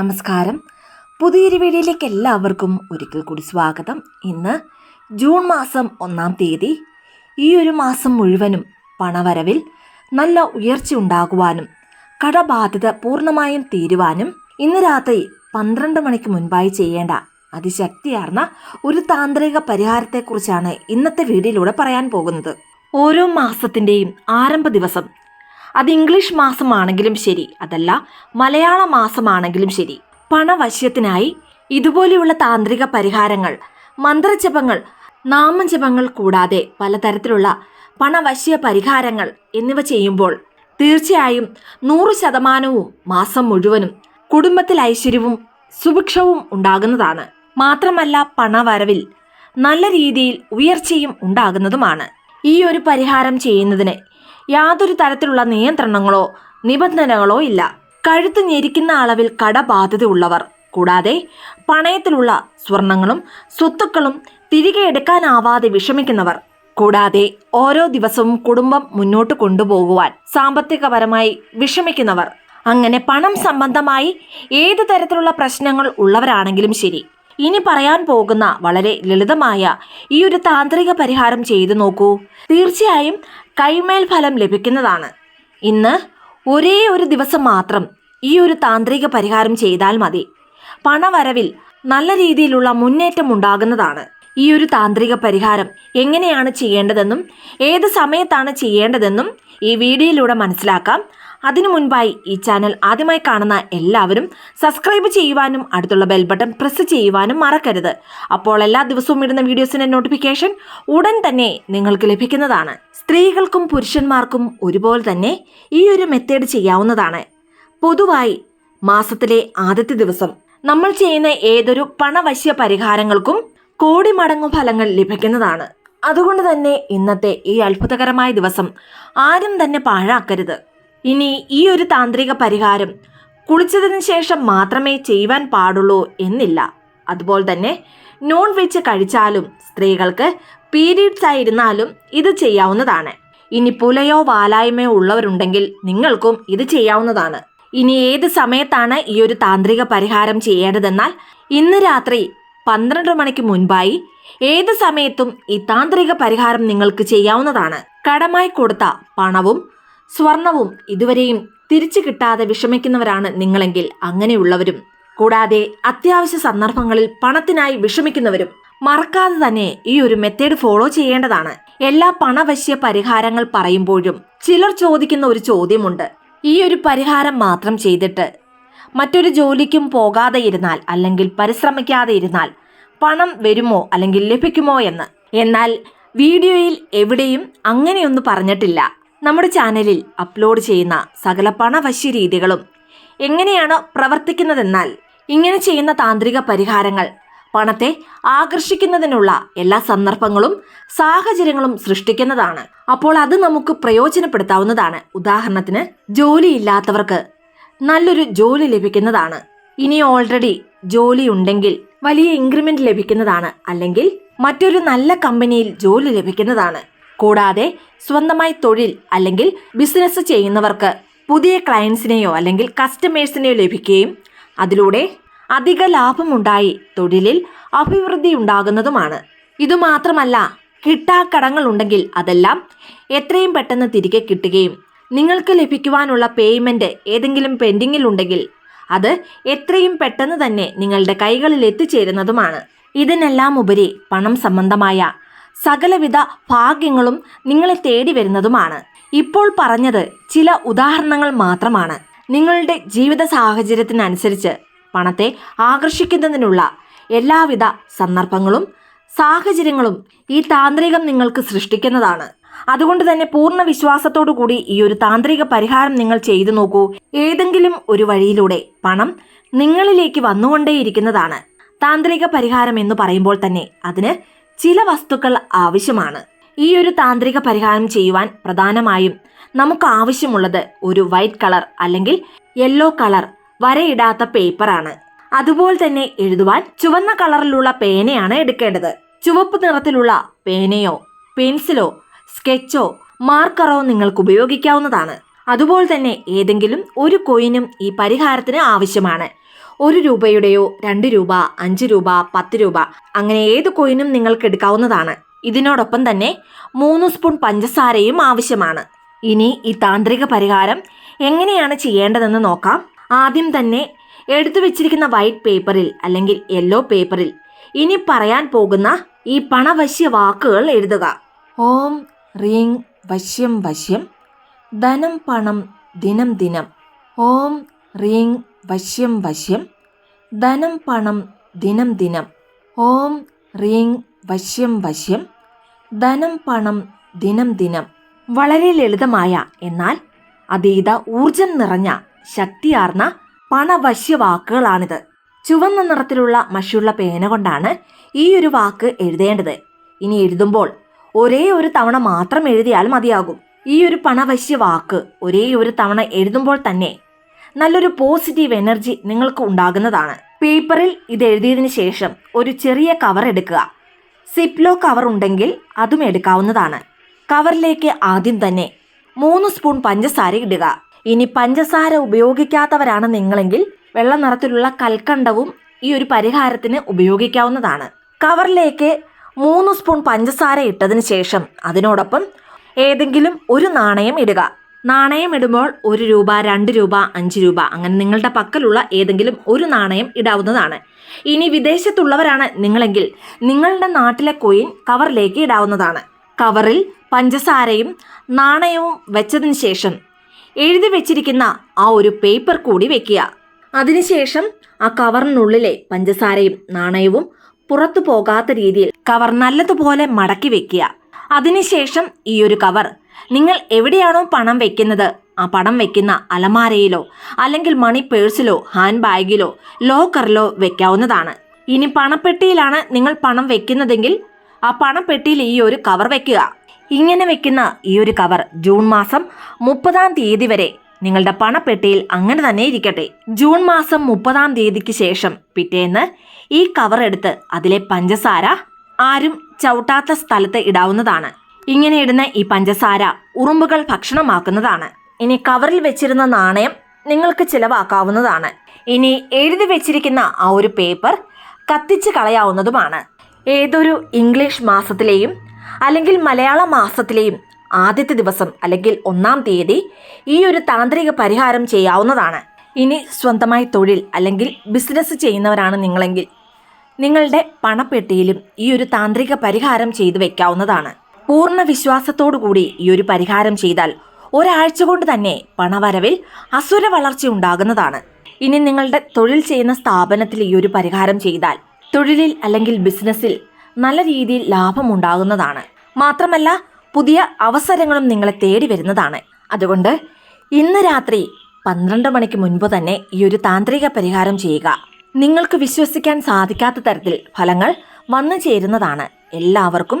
നമസ്കാരം. പുതിയൊരു വീഡിയോയിലേക്ക് എല്ലാവർക്കും ഒരിക്കൽ കൂടി സ്വാഗതം. ഇന്ന് ജൂൺ മാസം ഒന്നാം തീയതി. ഈ ഒരു മാസം മുഴുവനും പണവരവിൽ നല്ല ഉയർച്ച ഉണ്ടാകുവാനും കടബാധ്യത പൂർണമായും തീരുവാനും ഇന്ന് രാത്രി പന്ത്രണ്ട് മണിക്ക് മുൻപായി ചെയ്യേണ്ട അതിശക്തിയാർന്ന ഒരു താന്ത്രിക പരിഹാരത്തെക്കുറിച്ചാണ് ഇന്നത്തെ വീഡിയോയിലൂടെ പറയാൻ പോകുന്നത്. ഓരോ മാസത്തിന്റെയും ആരംഭ ദിവസം അത് ഇംഗ്ലീഷ് മാസമാണെങ്കിലും ശരി. അതല്ല മലയാള മാസമാണെങ്കിലും ശരി. പണവശ്യത്തിനായി ഇതുപോലെയുള്ള താന്ത്രിക പരിഹാരങ്ങൾ മന്ത്രജപങ്ങൾ നാമജപങ്ങൾ കൂടാതെ പലതരത്തിലുള്ള പണവശ്യ പരിഹാരങ്ങൾ എന്നിവ ചെയ്യുമ്പോൾ തീർച്ചയായും നൂറ് ശതമാനവും മാസം മുഴുവനും കുടുംബത്തിൽ ഐശ്വര്യവും സുഭിക്ഷവും ഉണ്ടാകുന്നതാണ്. മാത്രമല്ല പണവരവിൽ നല്ല രീതിയിൽ ഉയർച്ചയും ഉണ്ടാകുന്നതുമാണ്. ഈ ഒരു പരിഹാരം ചെയ്യുന്നതിന് യാതൊരു തരത്തിലുള്ള നിയന്ത്രണങ്ങളോ നിബന്ധനകളോ ഇല്ല. കഴുത്ത് ഞെരിക്കുന്ന അളവിൽ കടബാധ്യതയുള്ളവർ. കൂടാതെ പണയത്തിലുള്ള സ്വർണങ്ങളും സ്വത്തുക്കളും തിരികെ എടുക്കാനാവാതെ വിഷമിക്കുന്നവർ. കൂടാതെ ഓരോ ദിവസവും കുടുംബം മുന്നോട്ട് കൊണ്ടുപോകുവാൻ സാമ്പത്തികപരമായി വിഷമിക്കുന്നവർ. അങ്ങനെ പണം സംബന്ധമായി ഏത് തരത്തിലുള്ള പ്രശ്നങ്ങൾ ഉള്ളവരാണെങ്കിലും ശരി. ഇനി പറയാൻ പോകുന്ന വളരെ ലളിതമായ ഈ ഒരു താന്ത്രിക പരിഹാരം ചെയ്തു നോക്കൂ. തീർച്ചയായും കൈമേൽ ഫലം ലഭിക്കുന്നതാണ്. ഇന്ന് ഒരേ ഒരു ദിവസം മാത്രം ഈ ഒരു താന്ത്രിക പരിഹാരം ചെയ്താൽ മതി. പണവരവിൽ നല്ല രീതിയിലുള്ള മുന്നേറ്റം ഉണ്ടാകുന്നതാണ്. ഈ ഒരു താന്ത്രിക പരിഹാരം എങ്ങനെയാണ് ചെയ്യേണ്ടതെന്നും ഏത് സമയത്താണ് ചെയ്യേണ്ടതെന്നും ഈ വീഡിയോയിലൂടെ മനസ്സിലാക്കാം. അതിനു മുൻപായി ഈ ചാനൽ ആദ്യമായി കാണുന്ന എല്ലാവരും സബ്സ്ക്രൈബ് ചെയ്യുവാനും അടുത്തുള്ള ബെൽ ബട്ടൺ പ്രസ് ചെയ്യുവാനും മറക്കരുത്. അപ്പോൾ എല്ലാ ദിവസവും ഇടുന്ന വീഡിയോസിന്റെ നോട്ടിഫിക്കേഷൻ ഉടൻ തന്നെ നിങ്ങൾക്ക് ലഭിക്കുന്നതാണ്. സ്ത്രീകൾക്കും പുരുഷന്മാർക്കും ഒരുപോലെ തന്നെ ഈ ഒരു മെത്തേഡ് ചെയ്യാവുന്നതാണ്. പൊതുവായി മാസത്തിലെ ആദ്യത്തെ ദിവസം നമ്മൾ ചെയ്യുന്ന ഏതൊരു പണവശ്യ പരിഹാരങ്ങൾക്കും കോടി മടങ്ങു ഫലങ്ങൾ ലഭിക്കുന്നതാണ്. അതുകൊണ്ട് തന്നെ ഇന്നത്തെ ഈ അത്ഭുതകരമായ ദിവസം ആരും തന്നെ പാഴാക്കരുത്. ഇനി ഈ ഒരു താന്ത്രിക പരിഹാരം കുളിച്ചതിന് ശേഷം മാത്രമേ ചെയ്യുവാൻ പാടുള്ളൂ എന്നില്ല. അതുപോലെ തന്നെ നോൺ വെജ് കഴിച്ചാലും സ്ത്രീകൾക്ക് പീരീഡ്സ് ആയിരുന്നാലും ഇത് ചെയ്യാവുന്നതാണ്. ഇനി പുലയോ വാലായ്മയോ ഉള്ളവരുണ്ടെങ്കിൽ നിങ്ങൾക്കും ഇത് ചെയ്യാവുന്നതാണ്. ഇനി ഏത് സമയത്താണ് ഈ ഒരു താന്ത്രിക പരിഹാരം ചെയ്യേണ്ടതെന്നാൽ ഇന്ന് രാത്രി പന്ത്രണ്ട് മണിക്ക് മുൻപായി ഏത് സമയത്തും ഈ താന്ത്രിക പരിഹാരം നിങ്ങൾക്ക് ചെയ്യാവുന്നതാണ്. കടമായി കൊടുത്ത പണവും സ്വർണവും ഇതുവരെയും തിരിച്ചു കിട്ടാതെ വിഷമിക്കുന്നവരാണ് നിങ്ങളെങ്കിൽ അങ്ങനെയുള്ളവരും. കൂടാതെ അത്യാവശ്യ സന്ദർഭങ്ങളിൽ പണത്തിനായി വിഷമിക്കുന്നവരും മറക്കാതെ തന്നെ ഈ ഒരു മെത്തേഡ് ഫോളോ ചെയ്യേണ്ടതാണ്. എല്ലാ പണവശ്യ പരിഹാരങ്ങൾ പറയുമ്പോഴും ചിലർ ചോദിക്കുന്ന ഒരു ചോദ്യമുണ്ട്. ഈ ഒരു പരിഹാരം മാത്രം ചെയ്തിട്ട് മറ്റൊരു ജോലിക്കും പോകാതെ ഇരുന്നാൽ അല്ലെങ്കിൽ പരിശ്രമിക്കാതെ ഇരുന്നാൽ പണം വരുമോ അല്ലെങ്കിൽ ലഭിക്കുമോ എന്ന്. എന്നാൽ വീഡിയോയിൽ എവിടെയും അങ്ങനെയൊന്നും പറഞ്ഞിട്ടില്ല. നമ്മുടെ ചാനലിൽ അപ്ലോഡ് ചെയ്യുന്ന സകല പണവശ്യ രീതികളും എങ്ങനെയാണ് പ്രവർത്തിക്കുന്നതെന്നാൽ ഇങ്ങനെ ചെയ്യുന്ന താന്ത്രിക പരിഹാരങ്ങൾ പണത്തെ ആകർഷിക്കുന്നതിനുള്ള എല്ലാ സന്ദർഭങ്ങളും സാഹചര്യങ്ങളും സൃഷ്ടിക്കുന്നതാണ്. അപ്പോൾ അത് നമുക്ക് പ്രയോജനപ്പെടുത്താവുന്നതാണ്. ഉദാഹരണത്തിന് ജോലിയില്ലാത്തവർക്ക് നല്ലൊരു ജോലി ലഭിക്കുന്നതാണ്. ഇനി ഓൾറെഡി ജോലി ഉണ്ടെങ്കിൽ വലിയ ഇൻക്രിമെന്റ് ലഭിക്കുന്നതാണ്. അല്ലെങ്കിൽ മറ്റൊരു നല്ല കമ്പനിയിൽ ജോലി ലഭിക്കുന്നതാണ്. കൂടാതെ സ്വന്തമായി തൊഴിൽ അല്ലെങ്കിൽ ബിസിനസ് ചെയ്യുന്നവർക്ക് പുതിയ ക്ലയൻസിനെയോ അല്ലെങ്കിൽ കസ്റ്റമേഴ്സിനെയോ ലഭിക്കുകയും അതിലൂടെ അധിക ലാഭമുണ്ടായി തൊഴിലിൽ അഭിവൃദ്ധി ഉണ്ടാകുന്നതുമാണ്. ഇതുമാത്രമല്ല കിട്ടാക്കടങ്ങൾ ഉണ്ടെങ്കിൽ അതെല്ലാം എത്രയും പെട്ടെന്ന് തിരികെ കിട്ടുകയും നിങ്ങൾക്ക് ലഭിക്കുവാനുള്ള പേയ്മെന്റ് ഏതെങ്കിലും പെൻഡിങ്ങിൽ ഉണ്ടെങ്കിൽ അത് എത്രയും പെട്ടെന്ന് തന്നെ നിങ്ങളുടെ കൈകളിൽ എത്തിച്ചേരുന്നതുമാണ്. ഇതിനെല്ലാം ഉപരി പണം സംബന്ധമായ സകലവിധ ഭാഗ്യങ്ങളും നിങ്ങളെ തേടി വരുന്നതുമാണ്. ഇപ്പോൾ പറഞ്ഞത് ചില ഉദാഹരണങ്ങൾ മാത്രമാണ്. നിങ്ങളുടെ ജീവിത സാഹചര്യത്തിനനുസരിച്ച് പണത്തെ ആകർഷിക്കുന്നതിനുള്ള എല്ലാവിധ സന്ദർഭങ്ങളും സാഹചര്യങ്ങളും ഈ താന്ത്രികം നിങ്ങൾക്ക് സൃഷ്ടിക്കുന്നതാണ്. അതുകൊണ്ട് തന്നെ പൂർണ വിശ്വാസത്തോടു കൂടി ഈ ഒരു താന്ത്രിക പരിഹാരം നിങ്ങൾ ചെയ്തു നോക്കൂ. ഏതെങ്കിലും ഒരു വഴിയിലൂടെ പണം നിങ്ങളിലേക്ക് വന്നുകൊണ്ടേയിരിക്കുന്നതാണ്. താന്ത്രിക പരിഹാരം എന്ന് പറയുമ്പോൾ തന്നെ അതിന് ചില വസ്തുക്കൾ ആവശ്യമാണ്. ഈ ഒരു താന്ത്രിക പരിഹാരം ചെയ്യുവാൻ പ്രധാനമായും നമുക്ക് ആവശ്യമുള്ളത് ഒരു വൈറ്റ് കളർ അല്ലെങ്കിൽ യെല്ലോ കളർ വരയിടാത്ത പേപ്പറാണ്. അതുപോലെ തന്നെ എഴുതുവാൻ ചുവന്ന കളറിലുള്ള പേനയാണ് എടുക്കേണ്ടത്. ചുവപ്പ് നിറത്തിലുള്ള പേനയോ പെൻസിലോ സ്കെച്ചോ മാർക്കറോ നിങ്ങൾക്ക് ഉപയോഗിക്കാവുന്നതാണ്. അതുപോലെ തന്നെ ഏതെങ്കിലും ഒരു കോയിനും ഈ പരിഹാരത്തിന് ആവശ്യമാണ്. ഒരു രൂപയുടെയോ രണ്ട് രൂപ അഞ്ച് രൂപ പത്ത് രൂപ അങ്ങനെ ഏത് കോയിനും നിങ്ങൾക്ക് എടുക്കാവുന്നതാണ്. ഇതിനോടൊപ്പം തന്നെ മൂന്ന് സ്പൂൺ പഞ്ചസാരയും ആവശ്യമാണ്. ഇനി ഈ താന്ത്രിക പരിഹാരം എങ്ങനെയാണ് ചെയ്യേണ്ടതെന്ന് നോക്കാം. ആദ്യം തന്നെ എടുത്തു വെച്ചിരിക്കുന്ന വൈറ്റ് പേപ്പറിൽ അല്ലെങ്കിൽ യെല്ലോ പേപ്പറിൽ ഇനി പറയാൻ പോകുന്ന ഈ പണവശ്യ വാക്കുകൾ എഴുതുക. ഓം റീങ് വശ്യം വശ്യം ധനം പണം ദിനം ദിനം. ഓം റീങ് വശ്യം വശ്യം ധനം പണം ദിനം ദിനം. ഓം റീങ് വശ്യം വശ്യം ധനം പണം ദിനം ദിനം. വളരെ ലളിതമായ എന്നാൽ അതീത ഊർജം നിറഞ്ഞ ശക്തിയാർന്ന പണവശ്യ വാക്കുകളാണിത് ചുവന്ന നിറത്തിലുള്ള മഷിയുള്ള പേന കൊണ്ടാണ് ഈ ഒരു വാക്ക് എഴുതേണ്ടത്. ഇനി എഴുതുമ്പോൾ ഒരേ ഒരു തവണ മാത്രം എഴുതിയാൽ മതിയാകും. ഈ ഒരു പണവശ്യ വാക്ക് ഒരേ ഒരു തവണ എഴുതുമ്പോൾ തന്നെ നല്ലൊരു പോസിറ്റീവ് എനർജി നിങ്ങൾക്ക് ഉണ്ടാകുന്നതാണ്. പേപ്പറിൽ ഇത് എഴുതിയതിന് ശേഷം ഒരു ചെറിയ കവർ എടുക്കുക. സിപ്ലോ കവർ ഉണ്ടെങ്കിൽ അതും എടുക്കാവുന്നതാണ്. കവറിലേക്ക് ആദ്യം തന്നെ മൂന്ന് സ്പൂൺ പഞ്ചസാര ഇടുക. ഇനി പഞ്ചസാര ഉപയോഗിക്കാത്തവരാണ് നിങ്ങളെങ്കിൽ വെള്ള നിറത്തിലുള്ള കൽക്കണ്ടവും ഈ ഒരു പരിഹാരത്തിന് ഉപയോഗിക്കാവുന്നതാണ്. കവറിലേക്ക് മൂന്ന് സ്പൂൺ പഞ്ചസാര ഇട്ടതിന് ശേഷം അതിനോടൊപ്പം ഏതെങ്കിലും ഒരു നാണയം ഇടുക. നാണയം ഇടുമ്പോൾ ഒരു രൂപ രണ്ട് രൂപ അഞ്ച് രൂപ അങ്ങനെ നിങ്ങളുടെ പക്കലുള്ള ഏതെങ്കിലും ഒരു നാണയം ഇടാവുന്നതാണ്. ഇനി വിദേശത്തുള്ളവരാണ് നിങ്ങളെങ്കിൽ നിങ്ങളുടെ നാട്ടിലെ കോയിൻ കവറിലേക്ക് ഇടാവുന്നതാണ്. കവറിൽ പഞ്ചസാരയും നാണയവും വെച്ചതിന് ശേഷം എഴുതി വെച്ചിരിക്കുന്ന ആ ഒരു പേപ്പർ കൂടി വെക്കുക. അതിനുശേഷം ആ കവറിനുള്ളിലെ പഞ്ചസാരയും നാണയവും പുറത്തു പോകാത്ത രീതിയിൽ കവർ നല്ലതുപോലെ മടക്കി വെക്കുക. അതിനുശേഷം ഈ ഒരു കവർ നിങ്ങൾ എവിടെയാണോ പണം വെക്കുന്നത്? ആ പണം വെക്കുന്ന അലമാരയിലോ അല്ലെങ്കിൽ മണി പേഴ്സിലോ ഹാൻഡ് ബാഗിലോ ലോക്കറിലോ വെക്കാവുന്നതാണ്. ഇനി പണപ്പെട്ടിയിലാണ് നിങ്ങൾ പണം വെക്കുന്നതെങ്കിൽ ആ പണപ്പെട്ടിയിൽ ഈ ഒരു കവർ വെക്കുക. ഇങ്ങനെ വെക്കുന്ന ഈ ഒരു കവർ ജൂൺ മാസം മുപ്പതാം തീയതി വരെ നിങ്ങളുടെ പണപ്പെട്ടിയിൽ അങ്ങനെ തന്നെ ഇരിക്കട്ടെ. ജൂൺ മാസം മുപ്പതാം തീയതിക്ക് ശേഷം പിറ്റേന്ന് ഈ കവർ എടുത്ത് അതിലെ പഞ്ചസാര ആരും ചവിട്ടാത്ത സ്ഥലത്ത് ഇടാവുന്നതാണ്. ഇങ്ങനെ ഇടുന്ന ഈ പഞ്ചസാര ഉറുമ്പുകൾ ഭക്ഷണമാക്കുന്നതാണ്. ഇനി കവറിൽ വെച്ചിരുന്ന നാണയം നിങ്ങൾക്ക് ചിലവാക്കാവുന്നതാണ്. ഇനി എഴുതി വെച്ചിരിക്കുന്ന ആ ഒരു പേപ്പർ കത്തിച്ച് കളയാവുന്നതുമാണ്. ഏതൊരു ഇംഗ്ലീഷ് മാസത്തിലെയും അല്ലെങ്കിൽ മലയാള മാസത്തിലെയും ആദ്യത്തെ ദിവസം അല്ലെങ്കിൽ ഒന്നാം തീയതി ഈ ഒരു താന്ത്രിക പരിഹാരം ചെയ്യാവുന്നതാണ്. ഇനി സ്വന്തമായി തൊഴിൽ അല്ലെങ്കിൽ ബിസിനസ് ചെയ്യുന്നവരാണ് നിങ്ങളെങ്കിൽ നിങ്ങളുടെ പണപ്പെട്ടിയിലും ഈ ഒരു താന്ത്രിക പരിഹാരം ചെയ്തു വെക്കാവുന്നതാണ്. പൂർണ വിശ്വാസത്തോടുകൂടി ഈ ഒരു പരിഹാരം ചെയ്താൽ ഒരാഴ്ച കൊണ്ട് തന്നെ പണവരവിൽ അസുര വളർച്ച ഉണ്ടാകുന്നതാണ്. ഇനി നിങ്ങളുടെ തൊഴിൽ ചെയ്യുന്ന സ്ഥാപനത്തിൽ ഈ ഒരു പരിഹാരം ചെയ്താൽ തൊഴിലിൽ അല്ലെങ്കിൽ ബിസിനസ്സിൽ നല്ല രീതിയിൽ ലാഭം ഉണ്ടാകുന്നതാണ്. മാത്രമല്ല പുതിയ അവസരങ്ങളും നിങ്ങളെ തേടി വരുന്നതാണ്. അതുകൊണ്ട് ഇന്ന് രാത്രി പന്ത്രണ്ട് മണിക്ക് മുൻപ് തന്നെ ഈ ഒരു താന്ത്രിക പരിഹാരം ചെയ്യുക. നിങ്ങൾക്ക് വിശ്വസിക്കാൻ സാധിക്കാത്ത തരത്തിൽ ഫലങ്ങൾ വന്നു ചേരുന്നതാണ്. എല്ലാവർക്കും